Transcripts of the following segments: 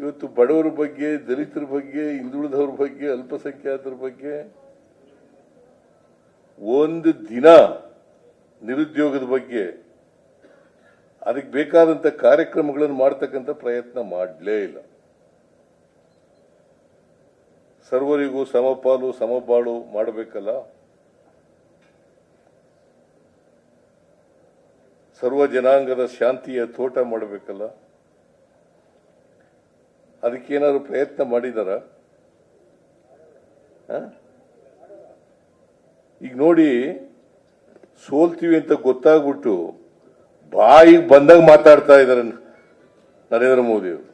ಇವತ್ತು ಬಡವರ ಬಗ್ಗೆ, ದಲಿತರ ಬಗ್ಗೆ, ಹಿಂದುಳಿದವ್ರ ಬಗ್ಗೆ, ಅಲ್ಪಸಂಖ್ಯಾತರ ಬಗ್ಗೆ ಒಂದು ದಿನ ನಿರುದ್ಯೋಗದ ಬಗ್ಗೆ ಅದಕ್ಕೆ ಬೇಕಾದಂತ ಕಾರ್ಯಕ್ರಮಗಳನ್ನು ಮಾಡ್ತಕ್ಕಂಥ ಪ್ರಯತ್ನ ಮಾಡಲೇ ಇಲ್ಲ. ಸರ್ವರಿಗೂ ಸಮಪಾಲು, ಸಮಬಾಳು ಮಾಡಬೇಕಲ್ಲ? ಸರ್ವ ಜನಾಂಗದ ಶಾಂತಿಯ ತೋಟ ಮಾಡಬೇಕಲ್ಲ? ಅದಕ್ಕೇನಾದ್ರು ಪ್ರಯತ್ನ ಮಾಡಿದಾರ? ಈಗ ನೋಡಿ, ಸೋಲ್ತೀವಿ ಅಂತ ಗೊತ್ತಾಗ್ಬಿಟ್ಟು ಬಾಯಿಗೆ ಬಂದಾಗ ಮಾತಾಡ್ತಾ ಇದ್ದಾರೆ ನರೇಂದ್ರ ಮೋದಿ ಅವರು.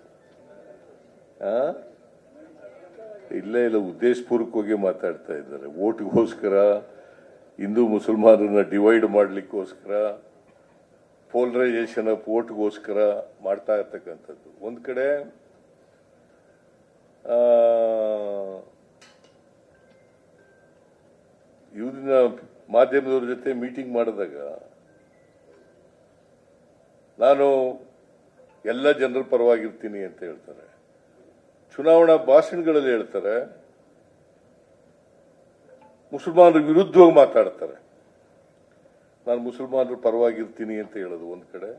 ಇಲ್ಲ ಇಲ್ಲ ಉದ್ದೇಶಪೂರ್ವಕವಾಗಿ ಮಾತಾಡ್ತಾ ಇದ್ದಾರೆ. ಓಟ್ಗೋಸ್ಕರ ಹಿಂದೂ ಮುಸಲ್ಮಾನರನ್ನ ಡಿವೈಡ್ ಮಾಡ್ಲಿಕ್ಕೋಸ್ಕರ ಪೋಲರೈಸೇಷನ್ ಆಫ್ ಓಟ್ಗೋಸ್ಕರ ಮಾಡ್ತಾ ಇರ್ತಕ್ಕಂಥದ್ದು. ಒಂದ್ ಕಡೆ ಆ, ಇವ್ರನ್ನ ಮಾಧ್ಯಮದವ್ರ ಜೊತೆ ಮೀಟಿಂಗ್ ಮಾಡಿದಾಗ ನಾನು ಎಲ್ಲ ಜನರ ಪರವಾಗಿರ್ತೀನಿ ಅಂತ ಹೇಳ್ತಾರೆ. ಚುನಾವಣಾ ಭಾಷಣಗಳಲ್ಲಿ ಹೇಳ್ತಾರೆ. ಮುಸಲ್ಮಾನರ ವಿರುದ್ಧವಾಗಿ ಮಾತಾಡ್ತಾರೆ. ನಾನು ಮುಸಲ್ಮಾನರ ಪರವಾಗಿರ್ತೀನಿ ಅಂತ ಹೇಳೋದು ಒಂದು ಕಡೆ.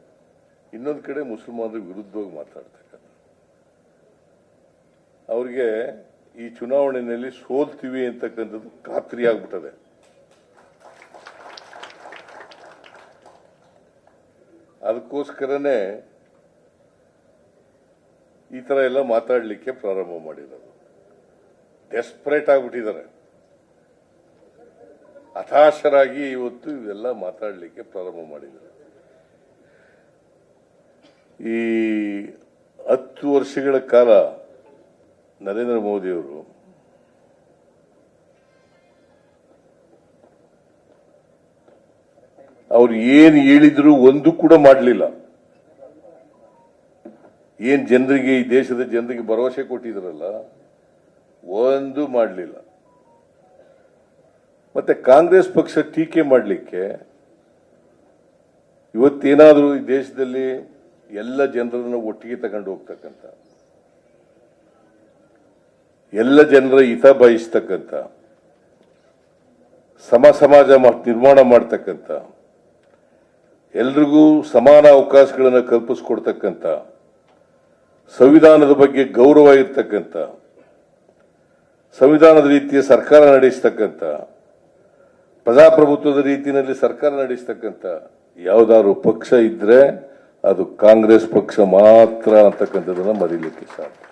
ಇನ್ನೊಂದು ಕಡೆ ಮುಸಲ್ಮಾನರ ವಿರುದ್ಧವಾಗಿ ಮಾತಾಡ್ತಕ್ಕಂಥ ಅವ್ರಿಗೆ ಈ ಚುನಾವಣೆಯಲ್ಲಿ ಸೋಲ್ತೀವಿ ಅಂತಕ್ಕಂಥದ್ದು ಖಾತ್ರಿ ಆಗ್ಬಿಟ್ಟದೆ. ಅದಕ್ಕೋಸ್ಕರನೇ ಈ ತರ ಎಲ್ಲ ಮಾತಾಡಲಿಕ್ಕೆ ಪ್ರಾರಂಭ ಮಾಡಿರೋದು. ಡೆಸ್ಪರೇಟ್ ಆಗ್ಬಿಟ್ಟಿದ್ದಾರೆ. ಹತಾಶರಾಗಿ ಇವತ್ತು ಇವೆಲ್ಲ ಮಾತಾಡಲಿಕ್ಕೆ ಪ್ರಾರಂಭ ಮಾಡಿದ್ದಾರೆ. ಈ ಹತ್ತು ವರ್ಷಗಳ ಕಾಲ ನರೇಂದ್ರ ಮೋದಿಯವರು ಅವ್ರು ಏನು ಹೇಳಿದ್ರು ಒಂದು ಕೂಡ ಮಾಡಲಿಲ್ಲ. ಏನ್ ಜನರಿಗೆ ಈ ದೇಶದ ಜನರಿಗೆ ಭರವಸೆ ಕೊಟ್ಟಿದ್ರಲ್ಲ, ಒಂದು ಮಾಡಲಿಲ್ಲ. ಮತ್ತೆ ಕಾಂಗ್ರೆಸ್ ಪಕ್ಷ ಟೀಕೆ ಮಾಡಲಿಕ್ಕೆ ಇವತ್ತೇನಾದರೂ ಈ ದೇಶದಲ್ಲಿ ಎಲ್ಲ ಜನರನ್ನು ಒಟ್ಟಿಗೆ ತಗೊಂಡು ಹೋಗ್ತಕ್ಕಂಥ ಎಲ್ಲ ಜನರ ಹಿತ ಬಯಸ್ತಕ್ಕಂಥ, ಸಮ ಸಮಾಜ ನಿರ್ಮಾಣ ಮಾಡ್ತಕ್ಕಂಥ, ಎಲ್ರಿಗೂ ಸಮಾನ ಅವಕಾಶಗಳನ್ನು ಕಲ್ಪಿಸ್ಕೊಡ್ತಕ್ಕಂಥ, ಸಂವಿಧಾನದ ಬಗ್ಗೆ ಗೌರವ ಇರ್ತಕ್ಕಂಥ, ಸಂವಿಧಾನದ ರೀತಿಯ ಸರ್ಕಾರ ನಡೆಸ್ತಕ್ಕಂಥ, ಪ್ರಜಾಪ್ರಭುತ್ವದ ರೀತಿಯಲ್ಲಿ ಸರ್ಕಾರ ನಡೆಸ್ತಕ್ಕಂಥ ಯಾವುದಾದ್ರು ಪಕ್ಷ ಇದ್ರೆ ಅದು ಕಾಂಗ್ರೆಸ್ ಪಕ್ಷ ಮಾತ್ರ ಅಂತಕ್ಕಂಥದ್ದನ್ನು ಮರೀಲಿಕ್ಕೆ ಸಾಧ್ಯ.